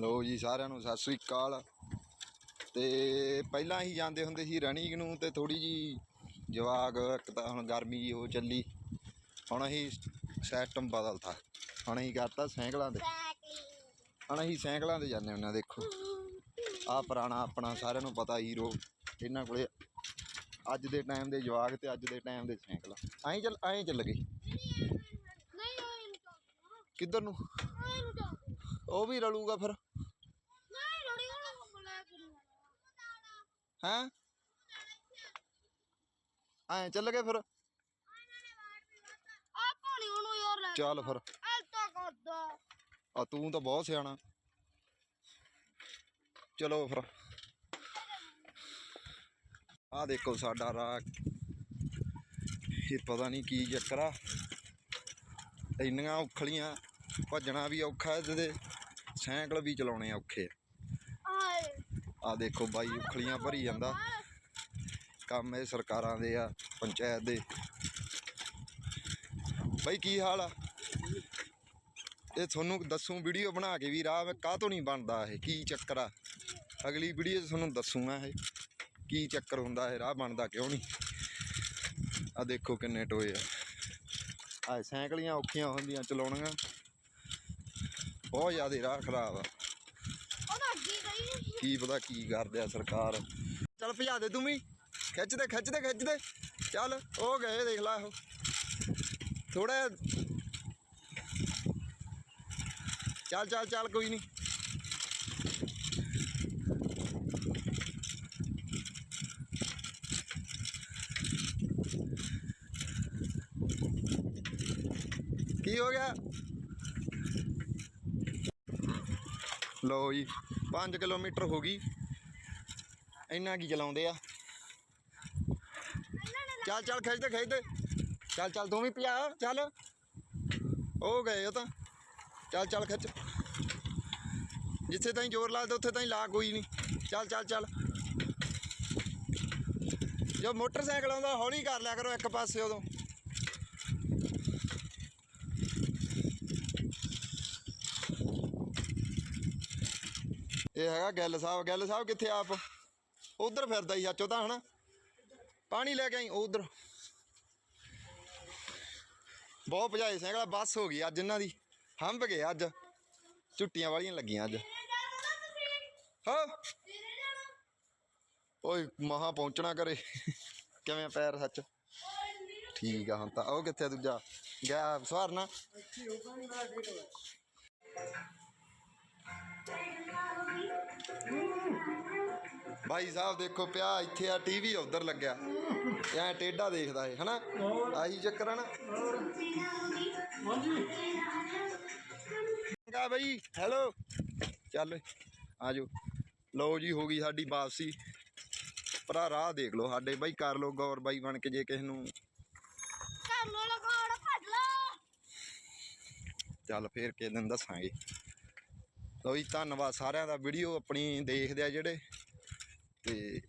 ਲੋ ਜੀ ਸਾਰਿਆਂ ਨੂੰ ਸਤਿ ਸ੍ਰੀ ਅਕਾਲ। ਤੇ ਪਹਿਲਾਂ ਹੀ ਜਾਂਦੇ ਹੁੰਦੇ ਸੀ ਰਨਿੰਗ ਨੂੰ ਤੇ ਥੋੜੀ ਜੀ ਜਵਾਗ ਇੱਕ ਤਾਂ ਹੁਣ ਗਰਮੀ ਜੀ ਹੋ ਚੱਲੀ। ਹੁਣ ਅਸੀਂ ਸਿਸਟਮ ਬਦਲਤਾ। ਹੁਣ ਅਸੀਂ ਕਰਤਾ ਸਾਈਕਲਾਂ ਤੇ। ਹੁਣ ਅਸੀਂ ਸਾਈਕਲਾਂ ਤੇ ਜਾਂਦੇ ਹੁੰਦੇ ਹਾਂ, ਦੇਖੋ। ਆ ਪੁਰਾਣਾ ਆਪਣਾ ਸਾਰਿਆਂ ਨੂੰ ਪਤਾ ਹੀਰੋ। ਇਹਨਾਂ ਕੋਲੇ ਅੱਜ ਦੇ ਟਾਈਮ ਦੇ ਜਵਾਗ ਤੇ ਅੱਜ ਦੇ ਟਾਈਮ ਦੇ ਸਾਈਕਲ। ਐਂ ਚੱਲ ਐਂ ਚੱਲ ਗਏ। ਕਿੱਧਰ ਨੂੰ? ਉਹ ਵੀ ਰਲੂਗਾ ਫਿਰ ਨਹੀਂ ਰੋੜੀ ਉਹ ਬੁਲਾ ਕੇ ਨਹੀਂ ਹੈਂ? ਐਂ ਚੱਲ ਗਏ ਫਿਰ। ਆ ਪਾਣੀ ਉਹਨੂੰ ਯਾਰ ਲੈ ਚੱਲ ਫਿਰ। ਐਲਤਾ ਕਰਦਾ। ਆ ਤੂੰ ਤਾਂ ਬਹੁਤ ਸਿਆਣਾ। ਚਲੋ ਫਿਰ। ਆ ਦੇਖੋ ਸਾਡਾ ਰਾਹ ਇਹ ਪਤਾ ਨਹੀਂ ਕੀ ਚੱਕਰ ਆ। ਇੰਨੀਆਂ ਔਖਲੀਆਂ ਭੱਜਣਾ ਵੀ ਔਖਾ ਤੇ। ਸਾਈਕਲ ਵੀ ਚਲਾਉਣੇ ਔਖੇ ਆਏ। ਆ ਦੇਖੋ ਬਾਈ ਉਖਲੀਆਂ ਭਰੀ ਜਾਂਦਾ। ਕੰਮ ਇਹ ਸਰਕਾਰਾਂ ਦੇ ਆ, ਪੰਚਾਇਤ ਦੇ। ਬਾਈ ਕੀ ਹਾਲ ਆ? ਇਹ ਤੁਹਾਨੂੰ ਦੱਸੂ, ਵੀਡੀਓ ਬਣਾ ਕੇ ਵੀ ਰਾਹ ਕਾਹਤੋਂ ਨਹੀਂ ਬਣਦਾ ਇਹ, ਕੀ ਚੱਕਰ ਆ? ਅਗਲੀ ਵੀਡੀਓ 'ਚ ਤੁਹਾਨੂੰ ਦੱਸੂਗਾ ਇਹ, ਕੀ ਚੱਕਰ ਹੁੰਦਾ ਇਹ, ਰਾਹ ਬਣਦਾ ਕਿਉਂ ਨਹੀਂ? ਆ ਦੇਖੋ ਕਿੰਨੇ ਟੋਏ ਆ। ਆ ਸਾਈਕਲੀਆਂ ਔਖੀਆਂ ਹੁੰਦੀਆਂ, ਚਲਾਉਣੀਆਂ। ਬਹੁਤ ਜ਼ਿਆਦਾ ਰਾਹ ਖਰਾਬ ਆ। ਕੀ ਪਤਾ ਕੀ ਕਰਦੇ ਆ ਸਰਕਾਰ। ਚੱਲ ਭਜਾ ਦੇ ਤੂੰ ਵੀ। ਖਿੱਚ ਦੇ ਖਿੱਚ ਦੇ ਖਿੱਚ ਦੇ। ਚੱਲ, ਉਹ ਗਏ ਦੇਖ ਲੈ ਉਹ। ਥੋੜਾ ਚੱਲ ਚੱਲ ਚੱਲ, ਕੋਈ ਨਹੀਂ ਕੀ ਹੋ ਗਿਆ? ਲਓ ਜੀ 5 ਕਿਲੋਮੀਟਰ ਹੋ ਗਈ। ਇੰਨਾ ਕੀ ਚਲਾਉਂਦੇ ਆ? ਚੱਲ ਚੱਲ, ਖਿੱਚ ਦੇ ਖਿੱਚ ਦੇ। ਚੱਲ ਚੱਲ, ਤੂੰ ਵੀ ਪਿਆ, ਚੱਲ। ਹੋ ਗਏ ਉਹ ਤਾਂ। ਚੱਲ ਚੱਲ, ਖਿੱਚ। ਜਿੱਥੇ ਤਾਈਂ ਜ਼ੋਰ ਲਾਦੇ ਉੱਥੇ ਤਾਈਂ ਲਾ, ਕੋਈ ਨਹੀਂ। ਚੱਲ ਚੱਲ ਚੱਲ। ਜੋ ਮੋਟਰਸਾਈਕਲ ਆਉਂਦਾ, ਹੌਲੀ ਕਰ ਲਿਆ ਕਰੋ ਇੱਕ ਪਾਸੇ ਉਦੋਂ। ਇਹ ਹੈਗਾ ਗੱਲ ਸਾਹਿਬ। ਗੱਲ ਸਾਹਿਬ ਕਿੱਥੇ ਆਪ? ਉਧਰ ਫਿਰਦਾ ਹੀ ਚਾਚੋ ਤਾਂ ਹਨਾ। ਪਾਣੀ ਲੈ ਕੇ ਆਈ ਉਧਰ। ਬਹੁਤ ਭਜਾਏ ਸਾਈਕਲ, ਬੱਸ ਹੋ ਗਈ ਅੱਜ ਇਹਨਾਂ ਦੀ। ਹੰਭ ਗਏ ਅੱਜ। ਛੁੱਟੀਆਂ ਵਾਲੀਆਂ ਲੱਗੀਆਂ ਅੱਜ। ਹਾਂ। ਓਏ, ਮਹਾ ਪਹੁੰਚਣਾ ਕਰੇ। ਕਿਵੇਂ ਆ ਪੈਰ ਸੱਚ? ਠੀਕ ਆ ਹੁਣ ਤਾਂ। ਉਹ ਕਿੱਥੇ ਆ ਦੂਜਾ? ਗਿਆ ਸਵਾਰਨਾ। ਭਾਈ ਸਾਹਿਬ ਦੇਖੋ ਪਿਆ ਇੱਥੇ ਆ ਟੀਵੀ ਉਧਰ ਲੱਗਿਆ। ਐ ਟੇਡਾ ਦੇਖਦਾ ਏ ਹਨਾ? ਆਹੀ ਚੱਕਰ ਆ ਨਾ। ਚੰਗਾ ਬਈ ਹੈਲੋ ਚੱਲ ਓਏ, ਆ ਜਾਓ ਲਓ ਜੀ ਹੋ ਗਈ ਸਾਡੀ ਵਾਪਸੀ। ਭਰਾ ਰਾਹ ਦੇਖ ਲਓ ਸਾਡੇ ਬਾਈ ਕਰ ਲਓ ਗੌਰ ਬਾਈ ਬਣ ਕੇ ਜੇ ਕਿਸੇ ਨੂੰ। ਕਰ ਲੋ ਲਗਾੜ ਭੱਜ ਲਾ ਚੱਲ ਫੇਰ ਕਿਸੇ ਦਿਨ ਦੱਸਾਂਗੇ। ਲਓ ਜੀ ਧੰਨਵਾਦ ਸਾਰਿਆਂ ਦਾ ਵੀਡੀਓ ਆਪਣੀ ਦੇਖਦੇ ਆ ਜਿਹੜੇ। ਤੇ